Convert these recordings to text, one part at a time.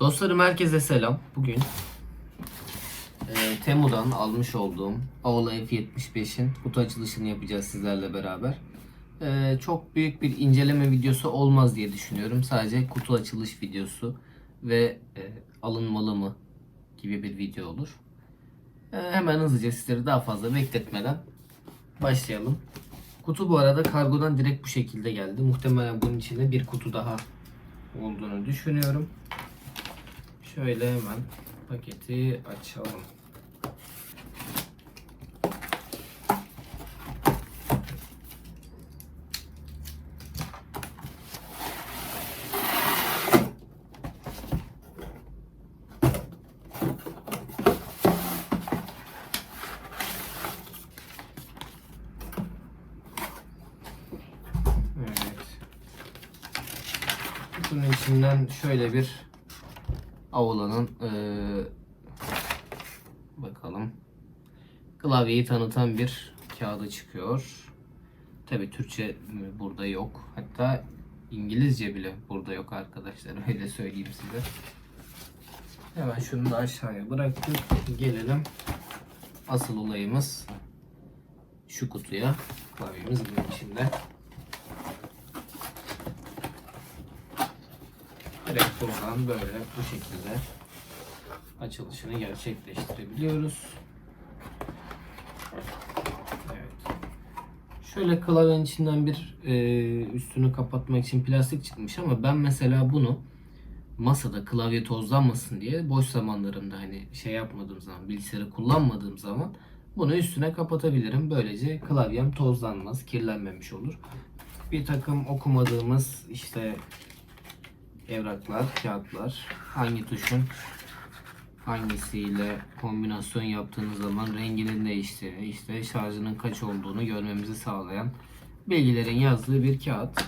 Dostlarım herkese selam. Bugün e, Temu'dan almış olduğum Aula F75'in kutu açılışını yapacağız sizlerle beraber. E, çok büyük bir inceleme videosu olmaz diye düşünüyorum. Sadece kutu açılış videosu ve e, alınmalı mı gibi bir video olur. E, hemen hızlıca sizleri daha fazla bekletmeden başlayalım. Kutu bu arada kargodan direkt bu şekilde geldi. Muhtemelen bunun içinde bir kutu daha olduğunu düşünüyorum. Şöyle hemen paketi açalım. Kutunun içinden şöyle bir Aula'nın eee, bakalım klavyeyi tanıtan bir kağıdı çıkıyor. Tabi Türkçe burada yok. Hatta İngilizce bile burada yok arkadaşlar. Öyle söyleyeyim size. Hemen şunu da aşağıya bıraktık. Gelelim asıl olayımız şu kutuya. Klavyemiz bunun içinde. Direkt buradan böyle bu şekilde açılışını gerçekleştirebiliyoruz. Şöyle klavyenin içinden bir e, üstünü kapatmak için plastik çıkmış ama ben mesela bunu masada klavye tozlanmasın diye boş zamanlarımda hani şey yapmadığım zaman bilgisayarı kullanmadığım zaman bunu üstüne kapatabilirim. Böylece klavyem tozlanmaz, kirlenmemiş olur. Bir takım okumadığımız işte evraklar, kağıtlar hangi tuşun hangisiyle kombinasyon yaptığınız zaman renginin değiştiğini, işte şarjının kaç olduğunu görmemizi sağlayan bilgilerin yazdığı bir kağıt.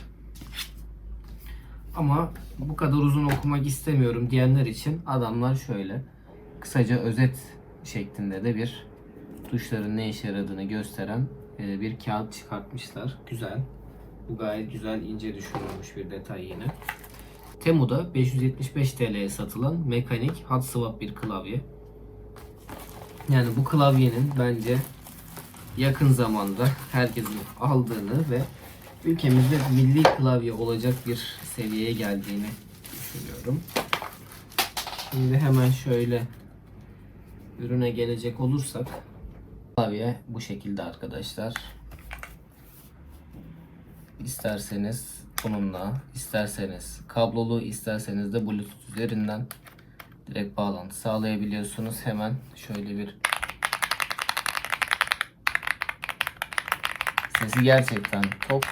Ama bu kadar uzun okumak istemiyorum diyenler için adamlar şöyle kısaca özet şeklinde de bir tuşların ne işe yaradığını gösteren e, bir kağıt çıkartmışlar. Güzel. Bu gayet güzel ince düşünülmüş bir detay yine. Temu'da 575 TL'ye satılan mekanik hot swap bir klavye. Yani bu klavyenin bence yakın zamanda herkesin aldığını ve ülkemizde milli klavye olacak bir seviyeye geldiğini düşünüyorum. Şimdi hemen şöyle ürüne gelecek olursak klavye bu şekilde arkadaşlar. İsterseniz bununla, isterseniz kablolu, isterseniz de bluetooth üzerinden direkt bağlantı sağlayabiliyorsunuz. Hemen şöyle bir sesi gerçekten tok.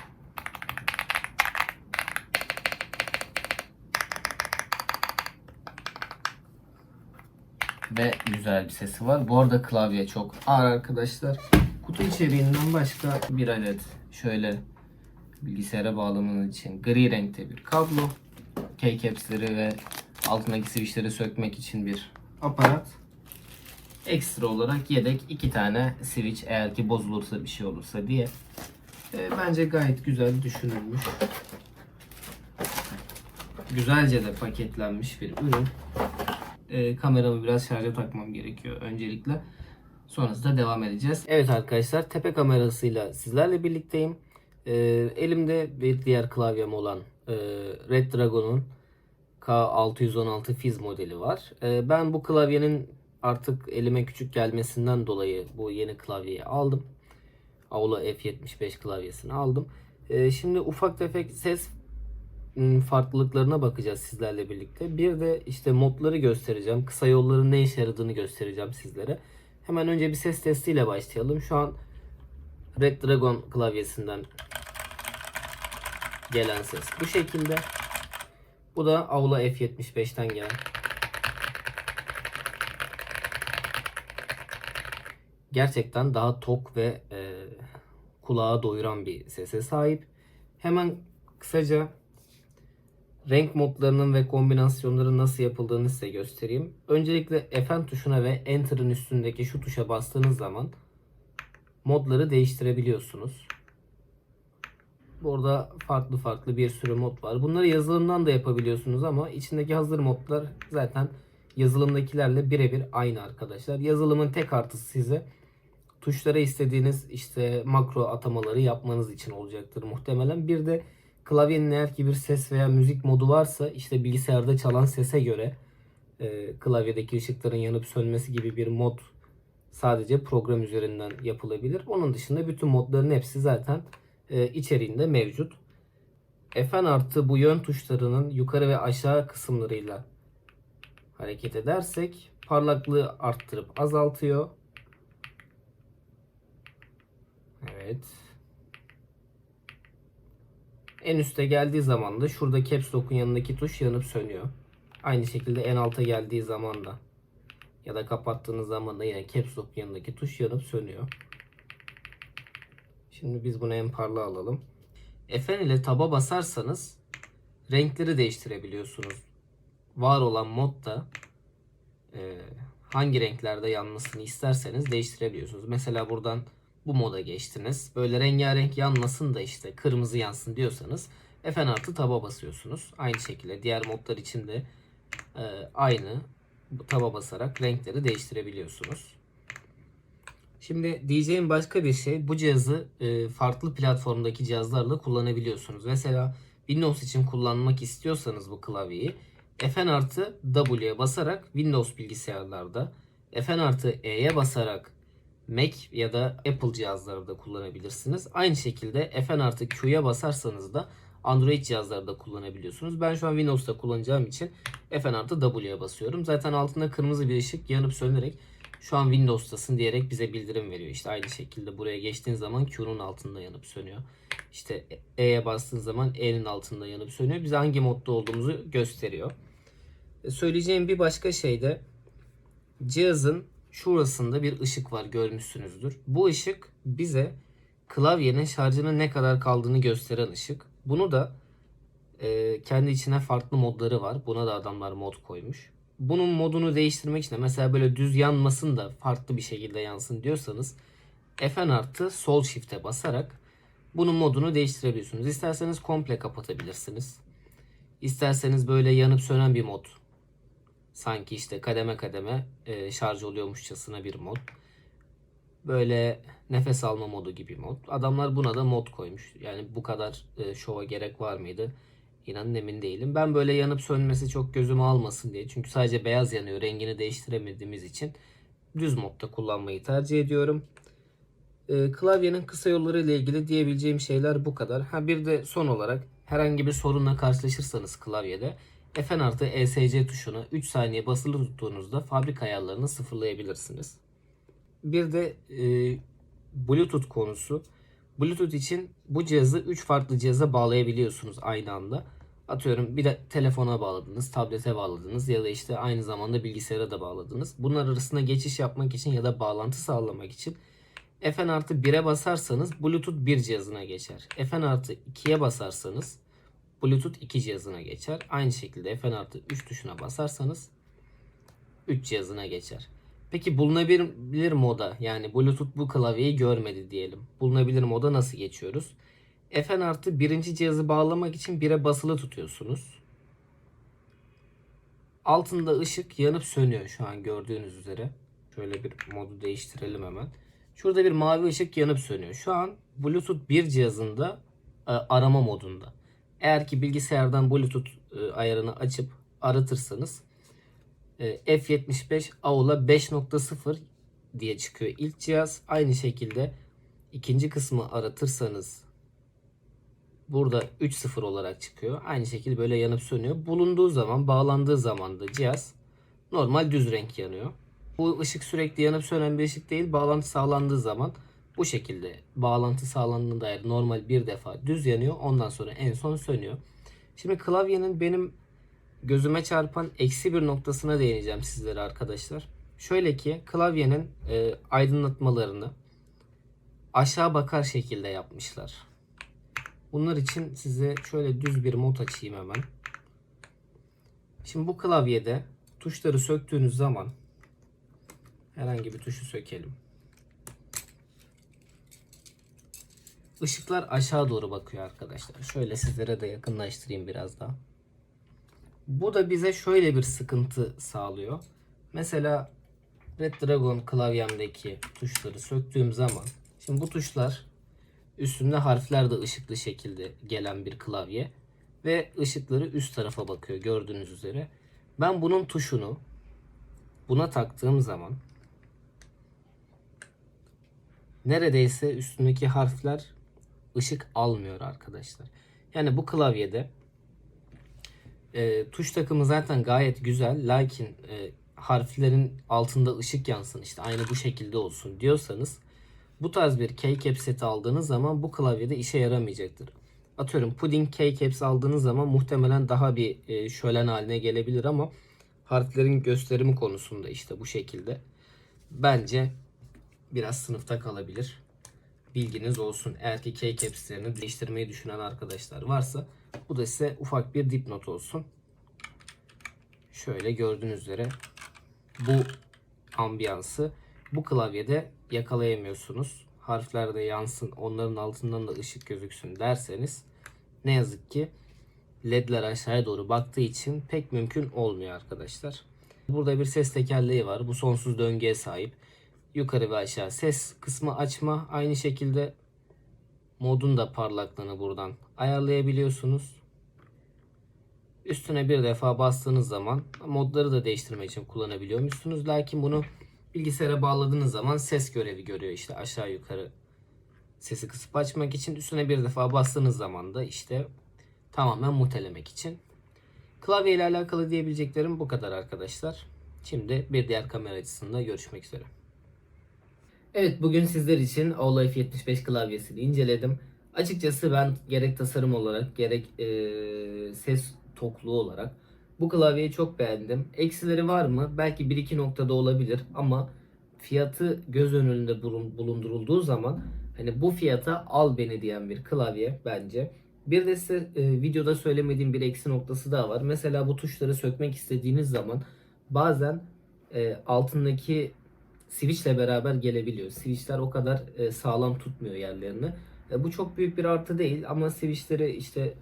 Ve güzel bir sesi var. Bu arada klavye çok ağır arkadaşlar. Kutu içeriğinden başka bir adet şöyle bilgisayara bağlamanız için gri renkte bir kablo, keycaps'leri ve altındaki switchleri sökmek için bir aparat. Ekstra olarak yedek iki tane switch eğer ki bozulursa bir şey olursa diye. E, bence gayet güzel düşünülmüş. Güzelce de paketlenmiş bir ürün. E, kameramı biraz şarja takmam gerekiyor öncelikle. Sonrasında devam edeceğiz. Evet arkadaşlar tepe kamerasıyla sizlerle birlikteyim. Ee, elimde bir diğer klavyem olan e, Red Dragon'un K616 Fizz modeli var. Ee, ben bu klavyenin artık elime küçük gelmesinden dolayı bu yeni klavyeyi aldım. Aula F75 klavyesini aldım. Ee, şimdi ufak tefek ses ım, farklılıklarına bakacağız sizlerle birlikte. Bir de işte modları göstereceğim. Kısa yolların ne işe yaradığını göstereceğim sizlere. Hemen önce bir ses testiyle başlayalım. Şu an Red Dragon klavyesinden gelen ses bu şekilde. Bu da Aula F75'ten gelen. Gerçekten daha tok ve e, kulağa doyuran bir sese sahip. Hemen kısaca renk modlarının ve kombinasyonların nasıl yapıldığını size göstereyim. Öncelikle Fn tuşuna ve Enter'ın üstündeki şu tuşa bastığınız zaman modları değiştirebiliyorsunuz. Burada farklı farklı bir sürü mod var. Bunları yazılımdan da yapabiliyorsunuz ama içindeki hazır modlar zaten yazılımdakilerle birebir aynı arkadaşlar. Yazılımın tek artısı size tuşlara istediğiniz işte makro atamaları yapmanız için olacaktır muhtemelen. Bir de klavyenin eğer ki bir ses veya müzik modu varsa işte bilgisayarda çalan sese göre e, klavyedeki ışıkların yanıp sönmesi gibi bir mod sadece program üzerinden yapılabilir. Onun dışında bütün modların hepsi zaten e, içeriğinde mevcut. Fn artı bu yön tuşlarının yukarı ve aşağı kısımlarıyla hareket edersek parlaklığı arttırıp azaltıyor. Evet. En üste geldiği zaman da şurada caps lock'un yanındaki tuş yanıp sönüyor. Aynı şekilde en alta geldiği zaman da ya da kapattığınız zaman da yine caps lock yanındaki tuş yanıp sönüyor. Şimdi biz bunu en parlağı alalım. Fn ile taba basarsanız renkleri değiştirebiliyorsunuz. Var olan modda e, hangi renklerde yanmasını isterseniz değiştirebiliyorsunuz. Mesela buradan bu moda geçtiniz. Böyle rengarenk yanmasın da işte kırmızı yansın diyorsanız Fn artı taba basıyorsunuz. Aynı şekilde diğer modlar için de e, aynı taba basarak renkleri değiştirebiliyorsunuz. Şimdi diyeceğim başka bir şey bu cihazı e, farklı platformdaki cihazlarla kullanabiliyorsunuz. Mesela Windows için kullanmak istiyorsanız bu klavyeyi Fn artı W'ye basarak Windows bilgisayarlarda Fn artı E'ye basarak Mac ya da Apple cihazlarda kullanabilirsiniz. Aynı şekilde Fn artı Q'ya basarsanız da Android cihazlarda kullanabiliyorsunuz. Ben şu an Windows'ta kullanacağım için Fn artı W'ye basıyorum. Zaten altında kırmızı bir ışık yanıp sönerek şu an Windows'tasın diyerek bize bildirim veriyor. İşte aynı şekilde buraya geçtiğin zaman Q'nun altında yanıp sönüyor. İşte E'ye bastığın zaman E'nin altında yanıp sönüyor. Bize hangi modda olduğumuzu gösteriyor. E, Söyleyeceğim bir başka şey de cihazın şurasında bir ışık var görmüşsünüzdür. Bu ışık bize klavyenin şarjının ne kadar kaldığını gösteren ışık. Bunu da e, kendi içine farklı modları var. Buna da adamlar mod koymuş. Bunun modunu değiştirmek için de mesela böyle düz yanmasın da farklı bir şekilde yansın diyorsanız Fn artı sol shift'e basarak bunun modunu değiştirebiliyorsunuz. İsterseniz komple kapatabilirsiniz. İsterseniz böyle yanıp sönen bir mod. Sanki işte kademe kademe e, şarj oluyormuşçasına bir mod. Böyle nefes alma modu gibi mod. Adamlar buna da mod koymuş. Yani bu kadar e, şova gerek var mıydı? İnanın emin değilim. Ben böyle yanıp sönmesi çok gözüme almasın diye. Çünkü sadece beyaz yanıyor. Rengini değiştiremediğimiz için düz modda kullanmayı tercih ediyorum. E, klavyenin kısa yolları ile ilgili diyebileceğim şeyler bu kadar. Ha bir de son olarak herhangi bir sorunla karşılaşırsanız klavyede Fn artı ESC tuşuna 3 saniye basılı tuttuğunuzda fabrika ayarlarını sıfırlayabilirsiniz. Bir de e, Bluetooth konusu. Bluetooth için bu cihazı 3 farklı cihaza bağlayabiliyorsunuz aynı anda. Atıyorum bir de telefona bağladınız, tablete bağladınız ya da işte aynı zamanda bilgisayara da bağladınız. Bunlar arasında geçiş yapmak için ya da bağlantı sağlamak için Fn artı 1'e basarsanız Bluetooth 1 cihazına geçer. Fn artı 2'ye basarsanız Bluetooth 2 cihazına geçer. Aynı şekilde Fn artı 3 tuşuna basarsanız 3 cihazına geçer. Peki bulunabilir moda yani Bluetooth bu klavyeyi görmedi diyelim. Bulunabilir moda nasıl geçiyoruz? Fn artı birinci cihazı bağlamak için 1'e basılı tutuyorsunuz. Altında ışık yanıp sönüyor şu an gördüğünüz üzere. Şöyle bir modu değiştirelim hemen. Şurada bir mavi ışık yanıp sönüyor. Şu an Bluetooth 1 cihazında e, arama modunda. Eğer ki bilgisayardan Bluetooth e, ayarını açıp aratırsanız F75 AULA 5.0 diye çıkıyor ilk cihaz. Aynı şekilde ikinci kısmı aratırsanız burada 3.0 olarak çıkıyor. Aynı şekilde böyle yanıp sönüyor. Bulunduğu zaman, bağlandığı zaman da cihaz normal düz renk yanıyor. Bu ışık sürekli yanıp sönen bir ışık değil. Bağlantı sağlandığı zaman bu şekilde bağlantı sağlandığında dair normal bir defa düz yanıyor. Ondan sonra en son sönüyor. Şimdi klavyenin benim gözüme çarpan eksi bir noktasına değineceğim sizlere arkadaşlar. Şöyle ki klavyenin e, aydınlatmalarını aşağı bakar şekilde yapmışlar. Bunlar için size şöyle düz bir mod açayım hemen. Şimdi bu klavyede tuşları söktüğünüz zaman herhangi bir tuşu sökelim. ışıklar aşağı doğru bakıyor arkadaşlar. Şöyle sizlere de yakınlaştırayım biraz daha. Bu da bize şöyle bir sıkıntı sağlıyor. Mesela Red Dragon klavyemdeki tuşları söktüğüm zaman şimdi bu tuşlar üstünde harfler de ışıklı şekilde gelen bir klavye ve ışıkları üst tarafa bakıyor gördüğünüz üzere. Ben bunun tuşunu buna taktığım zaman neredeyse üstündeki harfler ışık almıyor arkadaşlar. Yani bu klavyede e, tuş takımı zaten gayet güzel. Lakin e, harflerin altında ışık yansın işte aynı bu şekilde olsun diyorsanız bu tarz bir keycap seti aldığınız zaman bu klavyede işe yaramayacaktır. Atıyorum pudding keycaps aldığınız zaman muhtemelen daha bir e, şölen haline gelebilir ama harflerin gösterimi konusunda işte bu şekilde bence biraz sınıfta kalabilir. Bilginiz olsun. Eğer ki keycaps'lerini değiştirmeyi düşünen arkadaşlar varsa bu da size ufak bir dipnot olsun. Şöyle gördüğünüz üzere bu ambiyansı bu klavyede yakalayamıyorsunuz. Harfler de yansın, onların altından da ışık gözüksün derseniz ne yazık ki ledler aşağıya doğru baktığı için pek mümkün olmuyor arkadaşlar. Burada bir ses tekerleği var. Bu sonsuz döngüye sahip. Yukarı ve aşağı ses kısmı açma. Aynı şekilde modun da parlaklığını buradan ayarlayabiliyorsunuz. Üstüne bir defa bastığınız zaman modları da değiştirmek için kullanabiliyormuşsunuz. Lakin bunu bilgisayara bağladığınız zaman ses görevi görüyor. İşte aşağı yukarı sesi kısıp açmak için. Üstüne bir defa bastığınız zaman da işte tamamen mutelemek için. Klavye ile alakalı diyebileceklerim bu kadar arkadaşlar. Şimdi bir diğer kamera açısında görüşmek üzere. Evet bugün sizler için Olive 75 klavyesini inceledim. Açıkçası ben gerek tasarım olarak gerek eee, ses tokluğu olarak bu klavyeyi çok beğendim. Eksileri var mı? Belki bir iki noktada olabilir ama fiyatı göz önünde bulun- bulundurulduğu zaman hani bu fiyata al beni diyen bir klavye bence. Bir de size e, videoda söylemediğim bir eksi noktası daha var. Mesela bu tuşları sökmek istediğiniz zaman bazen e, altındaki switchle beraber gelebiliyor. Switchler o kadar e, sağlam tutmuyor yerlerini. E, bu çok büyük bir artı değil ama switchleri işte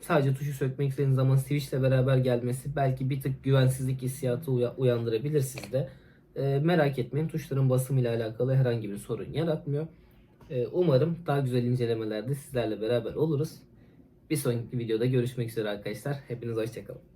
sadece tuşu sökmek istediğiniz zaman switchle beraber gelmesi belki bir tık güvensizlik hissiyatı uya- uyandırabilir sizde. E, merak etmeyin tuşların basımıyla alakalı herhangi bir sorun yaratmıyor. E, umarım daha güzel incelemelerde sizlerle beraber oluruz. Bir sonraki videoda görüşmek üzere arkadaşlar. Hepiniz hoşçakalın.